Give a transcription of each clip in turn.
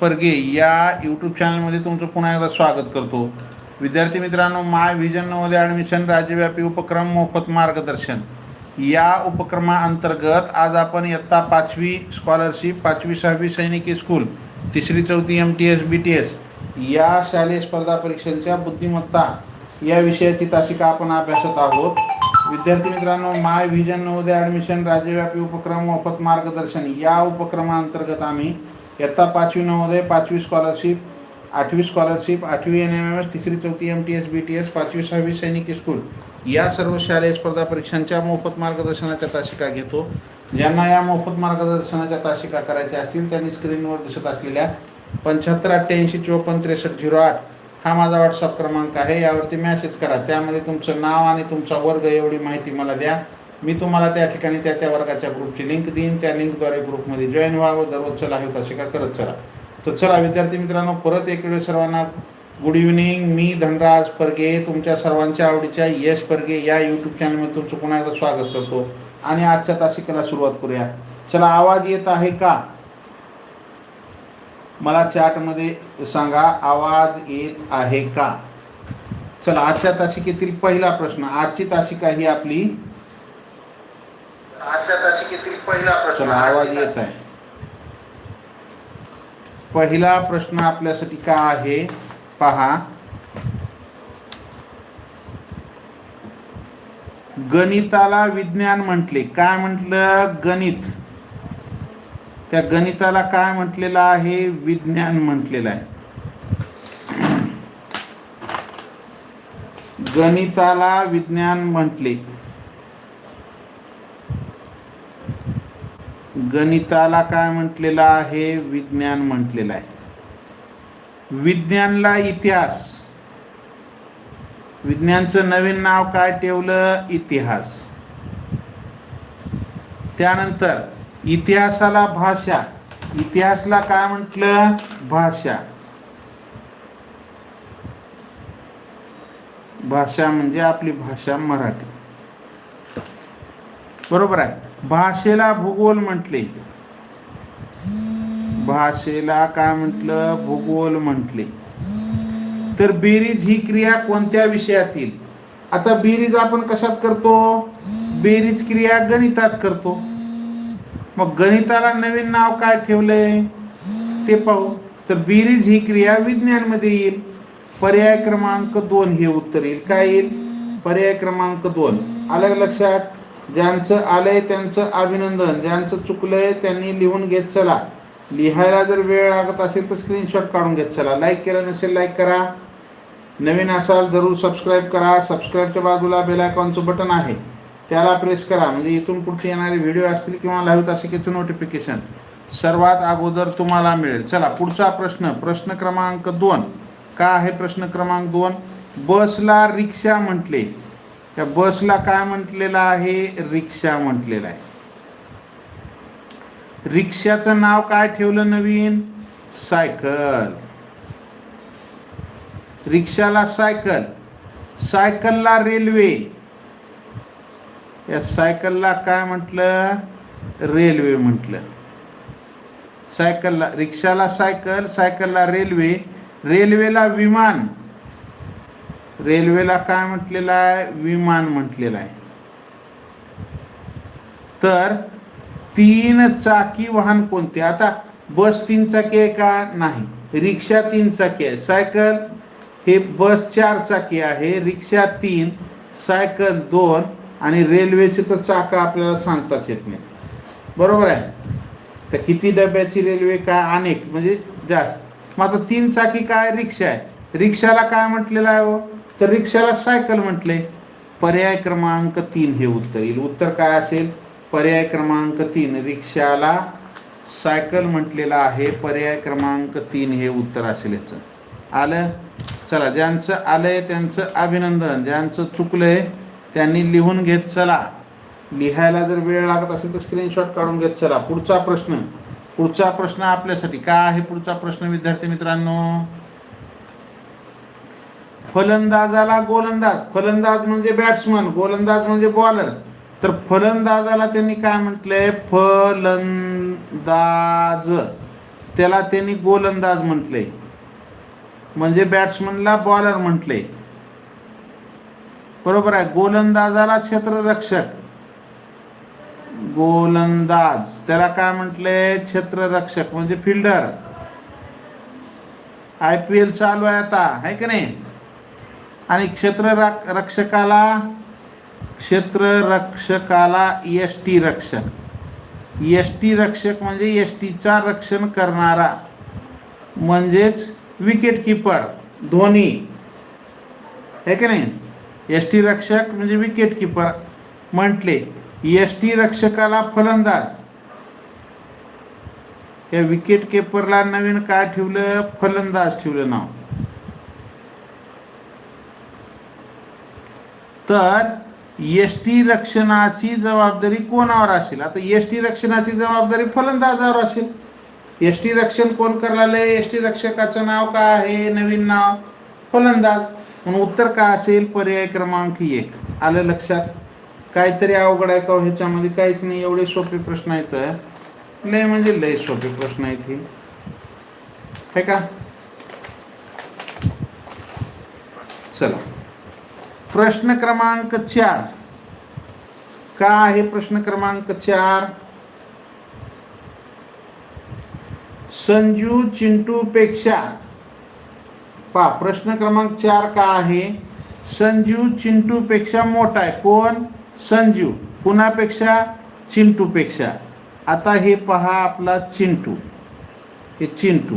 फरगे या यूट्यूब चॅनलमध्ये तुमचं पुन्हा एकदा स्वागत करतो. विद्यार्थी मित्रांनो माय व्हिजन नवोदय ॲडमिशन राज्यव्यापी उपक्रम मोफत मार्गदर्शन. या उपक्रमाअंतर्गत आज आपण इयत्ता पाचवी स्कॉलरशिप पाचवी सहावी सैनिकी स्कूल तिसरी चौथी M T S B T S या शालेय स्पर्धा परीक्षांच्या बुद्धिमत्ता या विषयाची तासिका आपण अभ्यासत आहोत. विद्यार्थी मित्रांनो माय व्हिजन नवोदय ॲडमिशन राज्यव्यापी उपक्रम मोफत मार्गदर्शन या उपक्रमाअंतर्गत आम्ही इयत्ता पाचवी नवोदय पाचवी स्कॉलरशिप आठवी स्कॉलरशिप आठवी एन एम एम एस तिसरी चौथी M T S B T S पाचवी सहावी सैनिक स्कूल या सर्व शालेय स्पर्धा परीक्षांच्या मोफत मार्गदर्शनाच्या तासिका घेतो. ज्यांना या मोफत मार्गदर्शनाच्या तासिका करायच्या असतील त्यांनी स्क्रीनवर दिसत असलेल्या पंच्याहत्तर अठ्ठ्याऐंशी चोपन्न त्रेसष्ट झिरो आठ हा माझा व्हॉट्सअप क्रमांक आहे. यावरती मॅसेज करा. त्यामध्ये तुमचं नाव आणि तुमचा वर्ग एवढी माहिती मला द्या. मी तुम्हाला त्या ठिकाणी त्या त्या वर्गाच्या ग्रुपची लिंक देईन. त्या लिंकद्वारे ग्रुपमध्ये जॉईन व्हावं. दररोजचं लाईव्ह का करत चला. तर चला विद्यार्थी मित्रांनो परत एक वेळ सर्वांना गुड इव्हनिंग मी धनराज परगे तुमच्या सर्वांच्या आवडीच्या यश परगे या यूट्यूब चॅनलमध्ये तुमचं पुन्हा एकदा स्वागत करतो. आणि आजच्या तासिकेला सुरुवात करूया. चला आवाज येत आहे का? मला चॅटमध्ये सांगा आवाज येत आहे का? चला आजच्या तासिकेतील पहिला प्रश्न आजची तासिका ही आपली आजच्या तासिकेतील पहिला प्रश्न आवाज येत आहे. पहिला प्रश्न आपल्यासाठी का आहे? पहा. गणिताला विज्ञान म्हटले. काय म्हटलं? गणित. त्या गणिताला काय म्हटलेलं आहे? विज्ञान म्हटलेलं आहे. गणिताला विज्ञान म्हटले. गणिताला काय म्हटलेलं आहे? विज्ञान म्हटलेलं आहे. विज्ञानला इतिहास. विज्ञानचं नवीन नाव काय ठेवलं? इतिहास. त्यानंतर इतिहासाला भाषा. इतिहासला काय म्हटलं? भाषा. भाषा म्हणजे आपली भाषा मराठी. बरोबर आहे? भाषेला भूगोल म्हटले. भाषेला काय म्हटलं? भूगोल म्हटले. तर बेरीज ही क्रिया कोणत्या विषयातील? आता बेरीज आपण कशात करतो? बेरीज क्रिया गणितात करतो. मग गणिताला नवीन नाव काय ठेवलंय? ते पाहू. तर बेरीज ही क्रिया विज्ञानमध्ये येईल. पर्याय क्रमांक दोन हे उत्तर येईल. काय येईल? पर्याय क्रमांक दोन. आलं लक्षात? ज्यांचं आलंय त्यांचं अभिनंदन ज्यांचं चुकलंय त्यांनी लिहून घेत चला. लिहायला जर वेळ लागत असेल तर स्क्रीनशॉट काढून घेत चला. लाईक केलं नसेल लाईक करा. नवीन असाल जरूर सबस्क्राईब करा. सबस्क्राईबच्या बाजूला बेल आयकॉनचं बटन आहे. त्याला प्रेस करा. म्हणजे इथून पुढचे येणारे व्हिडिओ असतील किंवा लाईव्ह तासिकेचं नोटिफिकेशन सर्वात अगोदर तुम्हाला मिळेल. चला पुढचा प्रश्न. प्रश्न क्रमांक दोन. का आहे प्रश्न क्रमांक दोन? बसला रिक्षा म्हटले. त्या बसला काय म्हटलेलं आहे? रिक्षा म्हटलेलं आहे. रिक्षाचं नाव काय ठेवलं नवीन? सायकल. रिक्षाला सायकल. सायकलला रेल्वे. या सायकलला काय म्हटलं? रेल्वे म्हटलं. सायकलला रिक्षाला सायकल सायकलला रेल्वे. रेल्वेला विमान. रेल्वेला काय म्हटलेलं आहे? विमान म्हटलेलं आहे. तर तीन चाकी वाहन कोणते? आता बस तीन चाकी आहे का? नाही. रिक्षा तीन चाकी आहे. सायकल हे बस चार चाकी आहे. रिक्षा तीन सायकल दोन आणि रेल्वेचे तर चाकं आपल्याला सांगताच येत नाही. बरोबर आहे? तर किती डब्याची रेल्वे काय? अनेक म्हणजे जास्त. मग आता तीन चाकी काय? रिक्षा आहे. रिक्षाला काय म्हटलेलं आहे हो? तर रिक्षाला सायकल म्हटले पर्याय क्रमांक तीन हे उत्तर येईल. उत्तर काय असेल? पर्याय क्रमांक तीन रिक्षाला सायकल म्हटलेलं आहे पर्याय क्रमांक तीन हे उत्तर असेल याचं. आलं? चला ज्यांचं आलंय त्यांचं अभिनंदन ज्यांचं चुकलंय त्यांनी लिहून घेत चला. लिहायला जर वेळ लागत असेल तर स्क्रीनशॉट काढून घेत चला. पुढचा प्रश्न. पुढचा प्रश्न आपल्यासाठी. काय आहे पुढचा प्रश्न विद्यार्थी मित्रांनो? फलंदाजाला गोलंदाज. फलंदाज म्हणजे बॅट्समन गोलंदाज म्हणजे बॉलर तर फलंदाजाला त्यांनी काय म्हटलंय? फलंदाज. त्याला त्यांनी गोलंदाज म्हटले म्हणजे बॅट्समनला बॉलर म्हटले बरोबर आहे? गोलंदाजाला क्षेत्ररक्षक. गोलंदाज. त्याला काय म्हटले क्षेत्ररक्षक म्हणजे फिल्डर आय पी एल चालू आहे आता आहे की नाही? आणि क्षेत्र रक्षकाला क्षेत्ररक्षकाला एस टी रक्षक एस टी रक्षक म्हणजे एस टीचा रक्षण करणारा म्हणजेच विकेट किपर धोनी. आहे की नाही? एस टी रक्षक म्हणजे विकेट किपर म्हटले. एस टी रक्षकाला फलंदाज. या विकेट किपरला नवीन काय ठेवलं? फलंदाज ठेवलं नाव. तर एस टी रक्षणाची जबाबदारी कोणावर असेल? आता एस टी रक्षणाची जबाबदारी फलंदाजावर असेल. एस टी रक्षण कोण करायला एस टी रक्षकाचं नाव काय आहे? नवीन नाव? फलंदाज. म्हणून उत्तर काय असेल? पर्याय क्रमांक एक. आलं लक्षात? काहीतरी अवघड आहे का हो ह्याच्यामध्ये? काहीच नाही. एवढे सोपे प्रश्न आहेत. लय म्हणजे लय सोपे प्रश्न आहेत हे का? चला. प्रश्न क्रमांक चार. का आहे प्रश्न क्रमांक चार? संजू चिंटू पेक्षा पा प्रश्न क्रमांक चार का आहे? संजू चिंटू पेक्षा मोठा आहे. कोण? संजू. कुणापेक्षा? चिंटूपेक्षा. आता हे पहा आपला चिंटू. हे चिंटू.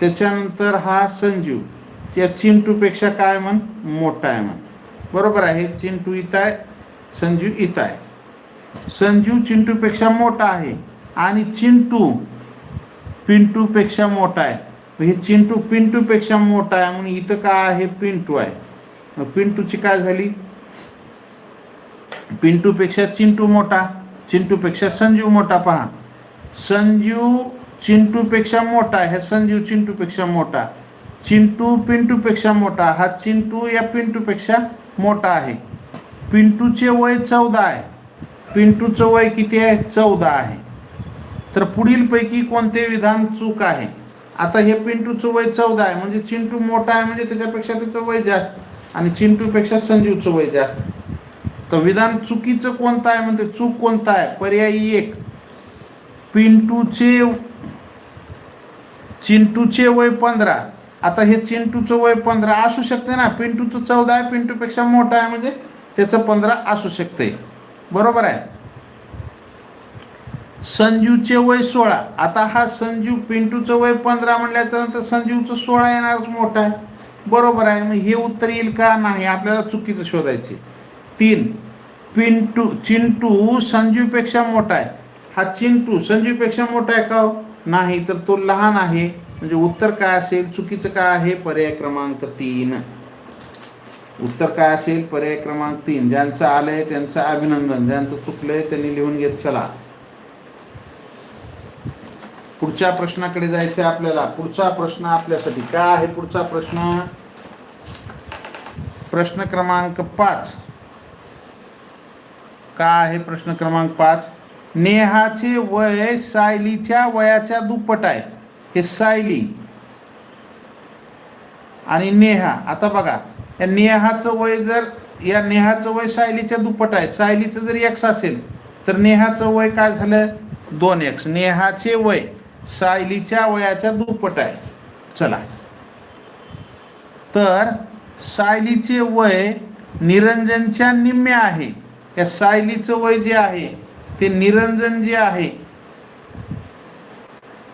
त्याच्यानंतर हा संजू. त्या चिंटूपेक्षा काय म्हण? मोठा आहे म्हण. बरोबर आहे. चिंटू इथं आहे संजीव इथं आहे. संजीव चिंटूपेक्षा मोठा आहे आणि चिंटू पिंटूपेक्षा मोठा आहे. हे चिंटू पिंटूपेक्षा मोठा आहे म्हणून इथं काय आहे? पिंटू आहे. पिंटूची काय झाली? पिंटूपेक्षा चिंटू मोठा चिंटूपेक्षा संजीव मोठा पहा. संजीव चिंटूपेक्षा मोठा आहे संजीव चिंटूपेक्षा मोठा. चिंटू पिंटूपेक्षा मोठा हा चिंटू या पिंटूपेक्षा मोठा आहे. पिंटूचे वय चौदा आहे. पिंटूचं वय किती आहे? चौदा आहे. तर पुढीलपैकी कोणते विधान चूक आहे? आता हे पिंटूचं वय चौदा आहे. म्हणजे चिंटू मोठा आहे म्हणजे त्याच्यापेक्षा त्याचं वय जास्त. आणि चिंटूपेक्षा संजीवचं वय जास्त. तर विधान चुकीचं कोणतं आहे? म्हणजे चूक कोणता आहे? पर्यायी एक. पिंटूचे चिंटूचे वय पंधरा. आता हे चिंटूचं वय पंधरा असू शकते ना. पिंटूचं चौदा आहे पिंटूपेक्षा मोठा आहे म्हणजे त्याचं पंधरा असू शकते. बरोबर आहे? संजूचे वय सोळा. आता हा संजू पिंटूचं वय पंधरा म्हणल्याच्या नंतर संजूचं सोळा येणारच मोठा आहे. बरोबर आहे. मग हे उत्तर येईल का? नाही. आपल्याला चुकीचं शोधायचे. तीन. पिंटू चिंटू संजूपेक्षा मोठा आहे. हा चिंटू संजूपेक्षा मोठा आहे का हो? नाही. तर तो लहान आहे. म्हणजे उत्तर काय असेल? चुकीचं काय आहे? पर्याय क्रमांक तीन. उत्तर काय असेल? पर्याय क्रमांक तीन. ज्यांचं आलंय त्यांचं अभिनंदन. ज्यांचं चुकलंय त्यांनी लिहून घेत चला. पुढच्या प्रश्नाकडे जायचं आहे आपल्याला. पुढचा प्रश्न आपल्यासाठी. काय आहे पुढचा प्रश्न? प्रश्न क्रमांक पाच. काय आहे प्रश्न क्रमांक पाच? नेहाचे वय सायलीच्या वयाच्या दुप्पट आहे. हे सायली आणि नेहा. आता बघा या नेहाचं वय जर या नेहाचं वय सायलीच्या दुप्पट आहे. सायलीचं जर एक्स असेल तर नेहाचं वय काय झालं? दोन एक्स नेहाचे वय सायलीच्या वयाच्या दुप्पट आहे. चला. तर सायलीचे वय निरंजनच्या निम्मे आहे. या सायलीचं वय जे आहे ते निरंजन जे आहे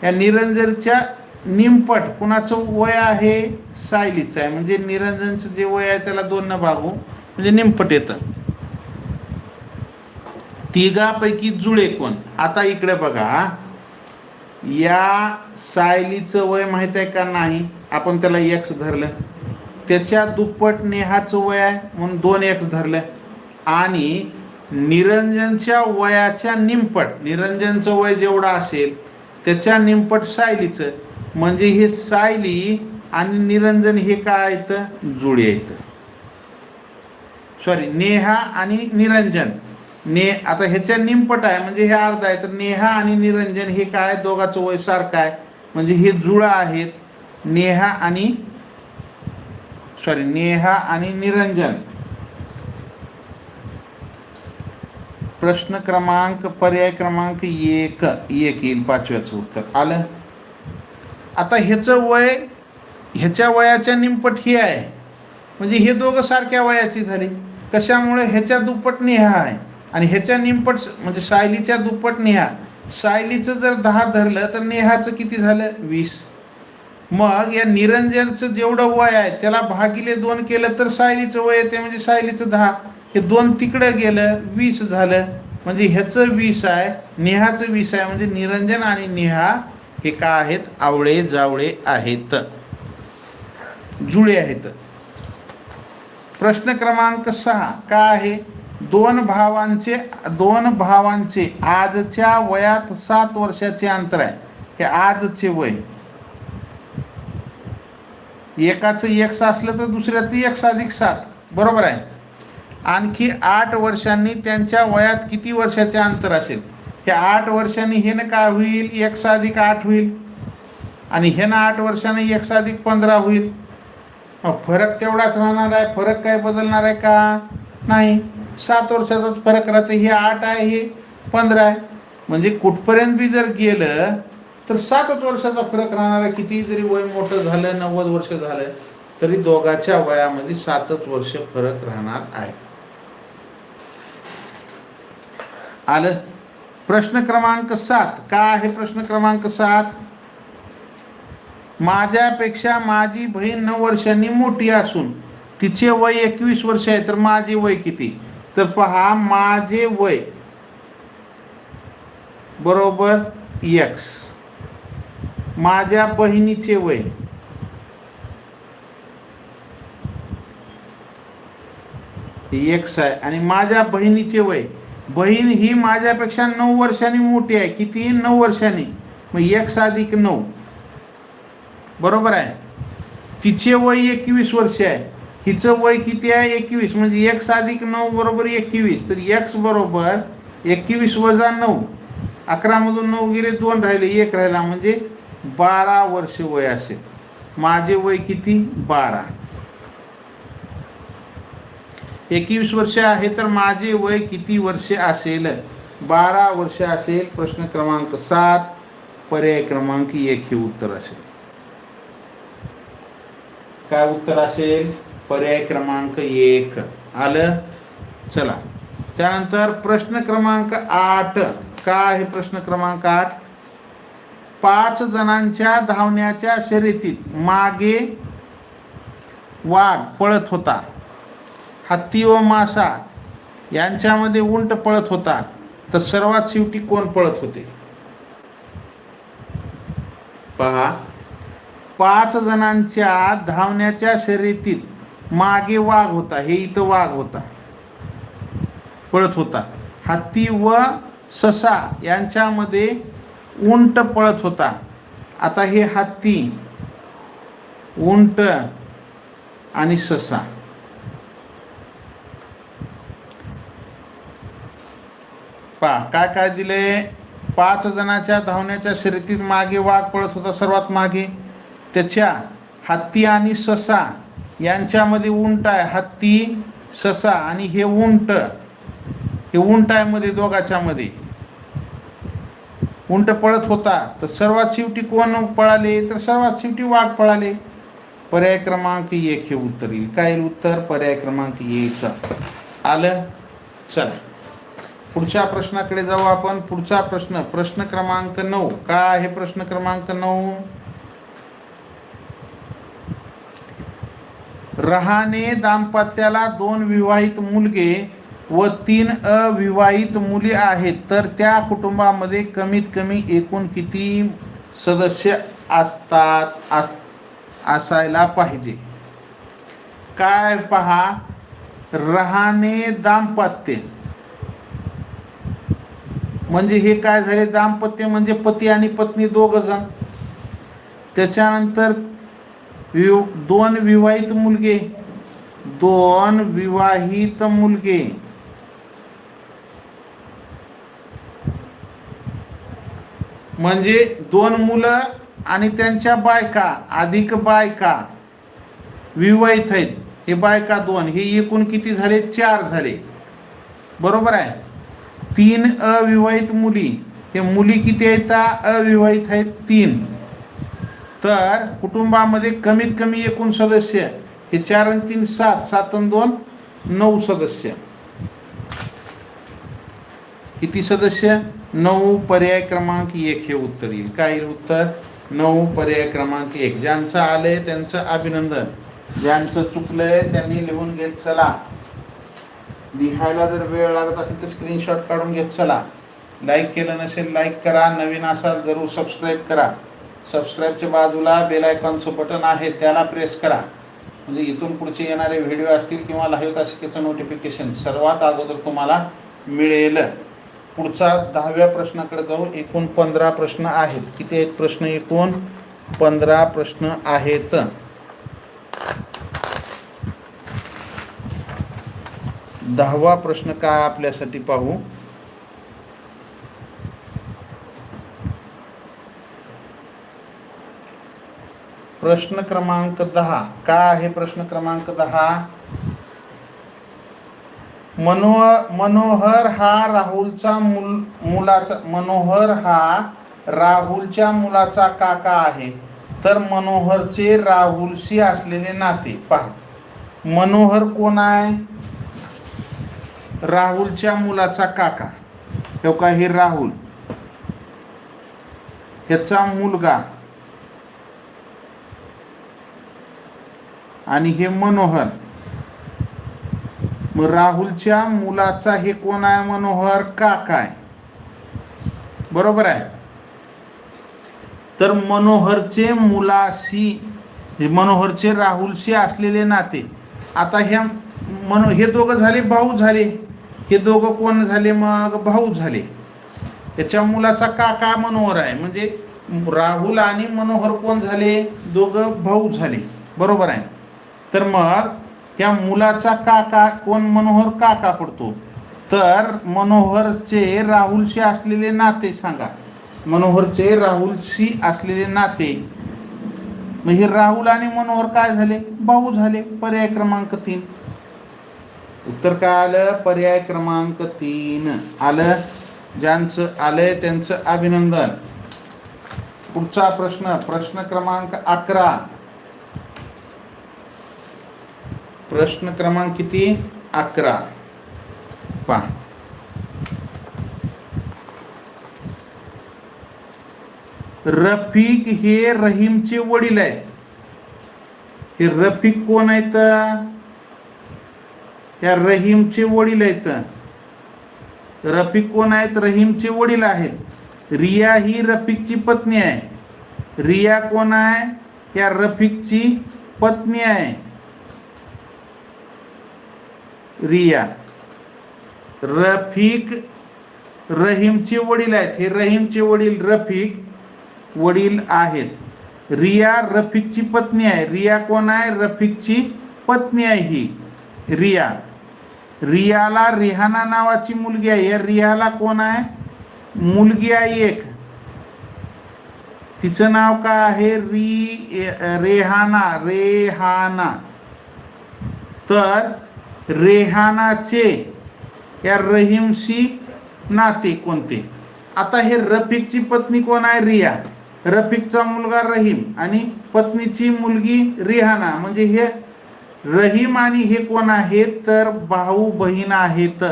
या निरंजनच्या निमपट कुणाचं वय आहे? सायलीचं आहे. म्हणजे निरंजनचं जे वय आहे त्याला दोन न भागू म्हणजे निमपट येतं. तिघापैकी जुळे कोण? आता इकडे बघा या सायलीचं वय माहीत आहे का नाही? आपण त्याला एक्स धरलं. त्याच्या दुप्पट नेहाचं वय आहे म्हणून दोन एक्स धरलं. आणि निरंजनच्या वयाच्या निमपट निरंजनचं वय जेवढं असेल त्याच्या निमपट सायलीचं. म्हणजे हे सायली आणि निरंजन हे काय येतं जुळे येतं सॉरी नेहा आणि निरंजन. ने आता ह्याच्या निमपट आहे म्हणजे हे अर्ध आहे. तर नेहा आणि निरंजन हे काय दोघाचं वय सारखं आहे. म्हणजे हे जुळा आहेत. नेहा आणि सॉरी नेहा आणि निरंजन. प्रश्न क्रमांक पर्याय क्रमांक एक एक येईल पाचव्याचं उत्तर. आलं? आता ह्याचं वय ह्याच्या वयाच्या निमपट ही आहे. म्हणजे हे दोघं सारख्या वयाची झाली. कशामुळे? ह्याच्या दुप्पट नेहा आहे. आणि ह्याच्या निमपट म्हणजे सायलीच्या दुप्पट नेहा. सायलीचं जर दहा धरलं तर नेहाचं किती झालं? वीस. मग या निरंजनचं जेवढं वय आहे त्याला भागिले दोन केलं तर सायलीचं वय येते म्हणजे सायलीचं दहा. हे दोन तिकडं गेलं वीस झालं. म्हणजे ह्याचं वीस आहे नेहाचं वीस आहे. म्हणजे निरंजन आणि नेहा हे का आहेत? आवळे जावळे आहेत. जुळे आहेत. प्रश्न क्रमांक सहा का आहे? दोन भावांचे दोन भावांचे आजच्या वयात सात वर्षाचे अंतर आहे. हे आजचे वय. एकाचं एक्स असलं तर दुसऱ्याचं एक्स अधिक सात. बरोबर आहे. आणखी आठ वर्षांनी त्यांच्या वयात किती वर्षाचे अंतर असेल? हे आठ वर्षांनी हे ना काय होईल? एक अधिक आठ होईल. आणि हे ना आठ वर्षांनी एक अधिक पंधरा होईल. मग फरक तेवढाच राहणार आहे. फरक काय बदलणार आहे का? नाही. सात वर्षाचाच फरक राहते. हे आठ आहे हे पंधरा आहे. म्हणजे कुठपर्यंत बी जर गेलं तर सातच वर्षाचा फरक राहणार आहे. किती जरी वय मोठं झालं नव्वद वर्ष झालं तरी दोघाच्या वयामध्ये सातच वर्ष फरक राहणार आहे. आलं? प्रश्न क्रमांक सात. का आहे प्रश्न क्रमांक सात? माझ्यापेक्षा माझी बहीण नऊ वर्षांनी मोठी असून तिचे वय एकवीस वर्ष आहे तर माझे वय किती? तर पहा माझे वय बरोबर एक्स माझ्या बहिणीचे वय एक्स आहे आणि माझ्या बहिणीचे वय बहीण ही माझ्यापेक्षा नऊ वर्षांनी मोठी आहे. किती? नऊ वर्षांनी. मग एक साधिक नऊ. बरोबर आहे? तिचे वय एकवीस वर्ष आहे. हिचं वय किती आहे? एकवीस. म्हणजे एक अधिक नऊ बरोबर एकवीस. तर एक्स बरोबर एकवीस वजा नऊ. अकरामधून नऊ गेले दोन राहिले. एक राहिला म्हणजे बारा वर्ष वय असेल. माझे वय किती? बारा. एकवीस वर्ष आहे तर माझे वय किती वर्षे असेल? बारा वर्ष असेल प्रश्न क्रमांक सात पर्याय क्रमांक एक हे उत्तर असेल. काय उत्तर असेल? पर्याय क्रमांक एक. आलं? चला. त्यानंतर प्रश्न क्रमांक आठ. काय आहे प्रश्न क्रमांक आठ? पाच जणांच्या धावण्याच्या शर्यतीत मागे वाघ पळत होता. हत्ती व मासा यांच्यामध्ये उंट पळत होता तर सर्वात शेवटी कोण पळत होते? पहा पाच जणांच्या धावण्याच्या शर्यतीत मागे वाघ होता हे इथं वाघ होता. पळत होता. हत्ती व ससा यांच्यामध्ये उंट पळत होता. आता हे हत्ती उंट आणि ससा. पहा काय काय दिले? पाच जणाच्या धावण्याच्या शर्यतीत मागे वाघ पळत होता सर्वात मागे. त्याच्या हत्ती आणि ससा यांच्यामध्ये उंट आहे. हत्ती ससा आणि हे उंट. हे उंट आहे मध्ये दोघाच्या मध्ये. उंट पळत होता. तर सर्वात शेवटी कोण पळाले? तर सर्वात शेवटी वाघ पळाले. पर्याय क्रमांक एक हे उत्तर येईल. काय उत्तर? पर्याय क्रमांक एक. आलं? चला. पुढच्या प्रश्नाकडे जाऊ आपण. पुढचा प्रश्न प्रश्न क्रमांक नऊ. काय आहे प्रश्न क्रमांक नऊ? रहाने दाम्पत्याला दोन विवाहित मुलगे व तीन अविवाहित मुली आहेत. तर त्या कुटुंबामध्ये कमीत कमी एकूण किती सदस्य असतात? अस- असायला पाहिजे. काय पहा? रहाने दाम्पत्य. म्हणजे हे काय झाले? दाम्पत्य म्हणजे पती आणि पत्नी दोघ जण त्याच्यानंतर विव दोन विवाहित मुलगे दोन विवाहित मुलगे. म्हणजे दोन मुलं आणि त्यांच्या बायका अधिक बायका विवाहित आहेत. हे बायका दोन हे एकूण किती झाले? चार झाले. बरोबर आहे? तीन अविवाहित मुली. हे मुली किती आहेत? अविवाहित आहेत तीन. तर कुटुंबामध्ये कमीत कमी एकूण सदस्य. हे चार आणि तीन सात. सात आणि दोन नऊ सदस्य. किती सदस्य? नऊ पर्याय क्रमांक एक हे उत्तर येईल. काय येईल उत्तर? नऊ पर्याय क्रमांक एक. ज्यांचं आलंय त्यांचं अभिनंदन. ज्यांचं चुकलंय त्यांनी लिहून घेत चला. लिहायला जर वेळ लागत असेल तर स्क्रीनशॉट काढून घेत चला. लाईक केलं नसेल लाईक करा. नवीन असाल जरूर सबस्क्राईब करा. सबस्क्राईबच्या बाजूला बेलायकॉनचं बटन आहे त्याला प्रेस करा. म्हणजे इथून पुढचे येणारे व्हिडिओ असतील किंवा लाईव्ह तासिकेचं नोटिफिकेशन सर्वात अगोदर तुम्हाला मिळेल. पुढचा दहाव्या प्रश्नाकडे जाऊ एकूण पंधरा प्रश्न आहेत. किती आहेत प्रश्न? एकूण पंधरा प्रश्न आहेत. दहावा प्रश्न काय आपल्यासाठी पाहू? प्रश्न क्रमांक दहा. काय आहे प्रश्न क्रमांक दहा? मनो मनोहर हा राहुलचा मुल मुलाचा मनोहर हा राहुलच्या मुलाचा काका आहे. तर मनोहरचे राहुलशी असलेले नाते पहा. मनोहर कोण आहे? राहुलच्या मुलाचा काका. हे का हे राहुल. ह्याचा मुलगा. आणि हे मनोहर. मग राहुलच्या मुलाचा हे कोण आहे? मनोहर काका आहे. बरोबर आहे? तर मनोहरचे मुलाशी हे मनोहरचे राहुलशी असलेले नाते. आता ह्या मनो हे दोघं झाले भाऊ झाले. हे दोघं कोण झाले? मग भाऊ झाले. याच्या मुलाचा काका मनोहर आहे. म्हणजे राहुल आणि मनोहर कोण झाले? दोघं भाऊ झाले. बरोबर आहे. तर मग या मुलाचा काका कोण? मनोहर काका पडतो. तर मनोहरचे राहुलशी असलेले नाते सांगा. मनोहरचे राहुलशी असलेले नाते. मग हे राहुल आणि मनोहर काय झाले? भाऊ झाले. पर्याय क्रमांक तीन. उत्तर काय आलं? पर्याय क्रमांक तीन आलं. ज्यांचं आलंय त्यांचं अभिनंदन. पुढचा प्रश्न प्रश्न क्रमांक अकरा. प्रश्न क्रमांक किती? अकरा. पहा. रफिक हे रहीमचे वडील आहेत. हे रफिक कोण आहेत? या रहीमचे वडील आहेत. रफिक कोण आहेत? रहीमचे वडील आहेत. रिया ही रफिकची पत्नी आहे. रिया कोण आहे? या रफिकची पत्नी आहे. रिया. रफिक रहीमचे वडील आहेत. हे रहीमचे वडील रफिक वडील आहेत. रिया रफिकची पत्नी आहे. रिया कोण आहे? रफिकची पत्नी आहे ही. रिया. रियाला रिहाना नावाची मुलगी आहे. या रियाला कोण आहे? मुलगी आहे एक. तिचं नाव काय आहे? री रेहाना रेहाना. तर रेहानाचे या रहीमशी नाते कोणते? आता हे रफिकची पत्नी कोण आहे? रिया. रफिकचा मुलगा रहीम आणि पत्नीची मुलगी रिहाना. म्हणजे हे रहीम आणि हे कोण आहेत तर भाऊ बहीण आहेत.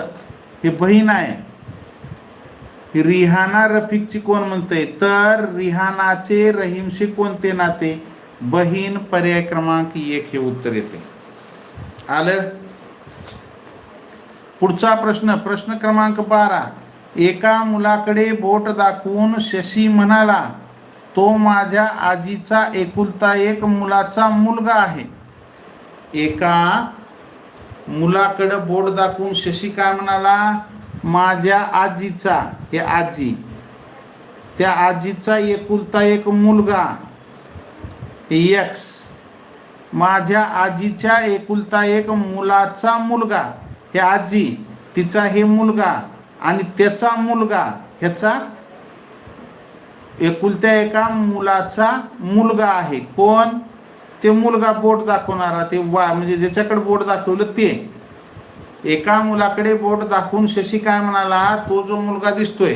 हे बहीण आहे. रिहाना रफिकची कोण म्हणते तर रिहानाचे रहीमशी कोणते नाते? बहीण पर्याय क्रमांक एक हे उत्तर येते. आलं? पुढचा प्रश्न प्रश्न क्रमांक बारा. एका मुलाकडे बोट दाखवून शशी म्हणाला तो माझ्या आजीचा एकुलता एक मुलाचा मुलगा आहे. एका मुलाकडं बोट दाखवून शशी काय म्हणाला माझ्या आजीचा हे आजी. त्या आजीचा एकुलता एक मुलगा यक्स. माझ्या आजीच्या एकुलता एक मुलाचा मुलगा हे आजी तिचा हे मुलगा आणि त्याचा मुलगा ह्याचा एकुलत्या एका मुलाचा मुलगा आहे. कोण? ते मुलगा बोट दाखवणारा ते वा म्हणजे ज्याच्याकडे बोट दाखवलं ते. एका मुलाकडे बोट दाखवून शशी काय म्हणाला तो जो मुलगा दिसतोय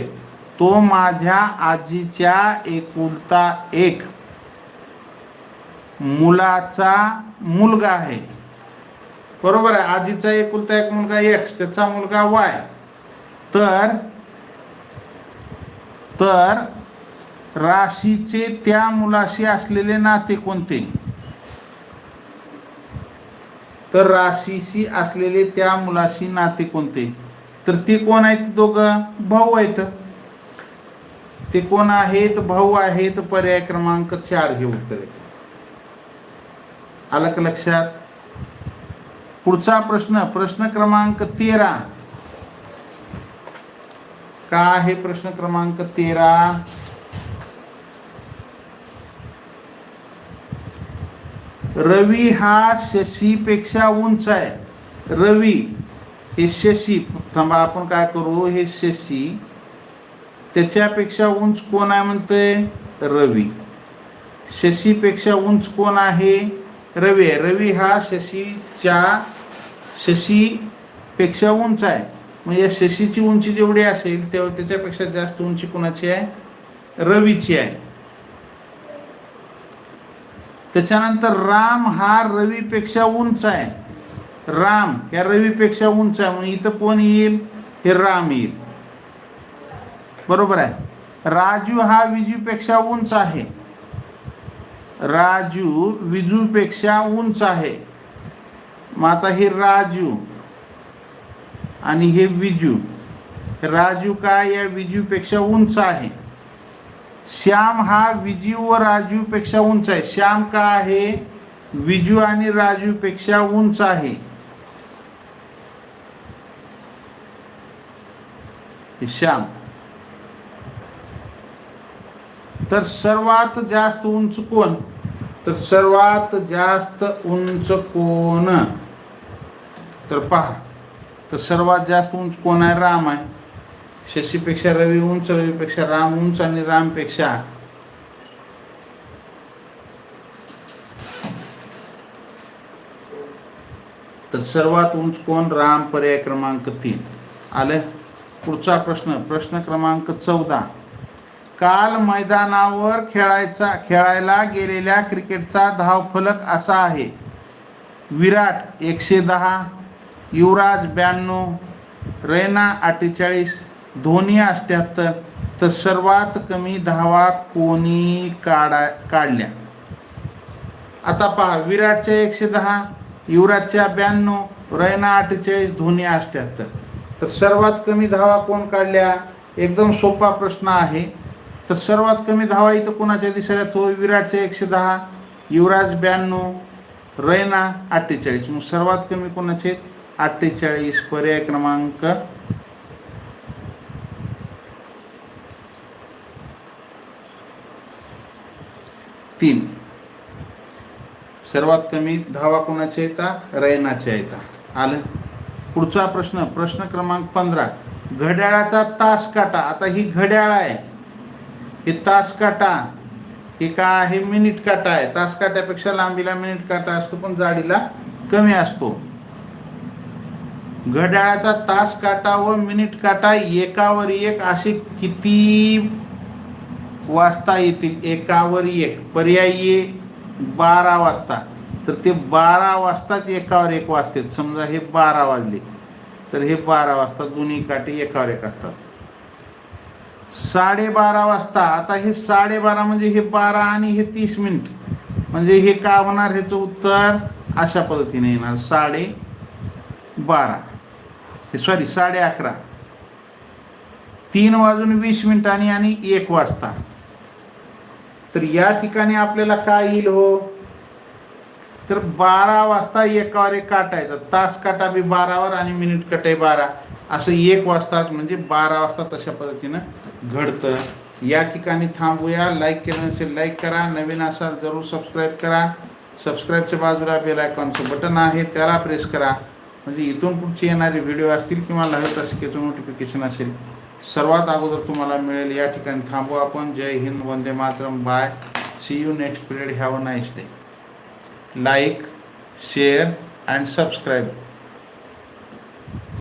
तो माझ्या आजीच्या एकुलता एक मुलाचा मुलगा आहे. बरोबर आहे आजीचा एकुलता एक मुलगा एक्स त्याचा मुलगा वाय तर तर राशीचे त्या मुलाशी असलेले नाते कोणते? तर राशीशी असलेले त्या मुलाशी नाते कोणते? तर ते कोण आहेत दोघं? भाऊ आहेत. ते कोण आहेत? भाऊ आहेत. पर्याय क्रमांक चार हे उत्तर आहेत आलं का लक्षात? पुढचा प्रश्न प्रश्न क्रमांक तेरा. का आहे प्रश्न क्रमांक तेरा? रवी हा शशीपेक्षा उंच आहे. रवी हे शशी थांबा आपण काय करू? हे शशी त्याच्यापेक्षा उंच कोण आहे म्हणतंय? रवी. शशीपेक्षा उंच कोण आहे? रवी आहे. रवी हा शशीच्या शशीपेक्षा उंच आहे. म्हणजे या शशीची उंची जेवढी असेल तेव्हा त्याच्यापेक्षा जास्त उंची कोणाची आहे? रवीची आहे. त्याच्यानंतर राम हा रवीपेक्षा उंच आहे. राम या रवीपेक्षा उंच आहे. म्हणून इथं कोण येईल? हे राम येईल. बरोबर आहे? राजू हा विजूपेक्षा उंच आहे. राजू विजूपेक्षा उंच आहे. मग आता हे राजू आणि हे विजू. राजू काय? या विजूपेक्षा उंच आहे. श्याम हा विजू व राजूपेक्षा उंच आहे. श्याम का आहे? विजू आणि राजीवपेक्षा उंच आहे. श्याम. तर सर्वात जास्त उंच कोण? तर सर्वात जास्त उंच कोण? तर पहा. तर सर्वात जास्त उंच कोण आहे? राम आहे. शशीपेक्षा रवी उंच रवीपेक्षा राम उंच आणि रामपेक्षा. तर सर्वात उंच कोण? राम पर्याय क्रमांक तीन. आले? पुढचा प्रश्न प्रश्न क्रमांक चौदा. काल मैदानावर खेळायचा खेळायला गेलेल्या क्रिकेटचा धावफलक असा आहे. विराट एकशे दहा युवराज ब्याण्णव रैना अठ्ठेचाळीस धोनी अष्ट्याहत्तर तर सर्वात कमी धावा कोणी काढा काढल्या? आता पहा विराटच्या एकशे दहा युवराजच्या ब्याण्णव रैना अठ्ठेचाळीस धोनी अठ्ठ्याहत्तर तर. सर्वात कमी धावा कोण काढल्या? एकदम सोपा प्रश्न आहे. तर सर्वात कमी धावा इथं कोणाच्या दिसायला हो विराटच्या एकशे दहा युवराज ब्याण्णव रैना अठ्ठेचाळीस. मग सर्वात कमी कोणाचे? अठ्ठेचाळीस. पर्याय क्रमांक तीन. सर्वात कमी धावा कोणाच्या येतात रैनाच्या येतात आलं? पुढचा प्रश्न प्रश्न क्रमांक पंधरा. घड्याळाचा तास काटा. आता ही घड्याळ आहे. हे तास काटा. हे का आहे? मिनिट काटा आहे. तास काट्यापेक्षा लांबीला मिनिट काटा असतो पण जाडीला कमी असतो. घड्याळाचा तास काटा व मिनिट काटा एकावर एक असे किती वाजता येतील. एकावर एक. पर्यायी बारा वाजता. तर ते बारा वाजताच एकावर एक वाजतात समजा हे बारा वाजले. तर हे बारा वाजता दोन्ही काटे एकावर एक असतात. साडेबारा वाजता. आता हे साडेबारा म्हणजे हे बारा आणि हे तीस मिनिट. म्हणजे हे का होणार? ह्याचं उत्तर अशा पद्धतीने येणार. साडे बारा. हे सॉरी साडे अकरा. तीन वाजून वीस मिनिटांनी आणि एक वाजता. तर या ठिकाणी आपल्याला काय येईल हो? तर बारा वाजता एकावर एक काटायचा तास काटा बी बारावर आणि मिनिट काटा बारा. असं एक वाजताच म्हणजे बारा वाजता तशा पद्धतीनं घडतं. या ठिकाणी थांबूया. लाईक केलं नसेल लाईक करा. नवीन असाल जरूर सबस्क्राईब करा. सबस्क्राईबच्या बाजूला बेल आयकॉनचं बटन आहे. त्याला प्रेस करा. म्हणजे इथून पुढचे येणारे व्हिडिओ असतील किंवा लागत असेल त्याचं नोटिफिकेशन असेल सर्वात अगोदर तुम्हाला मिळेल या ठिकाणी थांबू आपण. जय हिंद वंदे Mataram bye. See you next period have a nice day like share and subscribe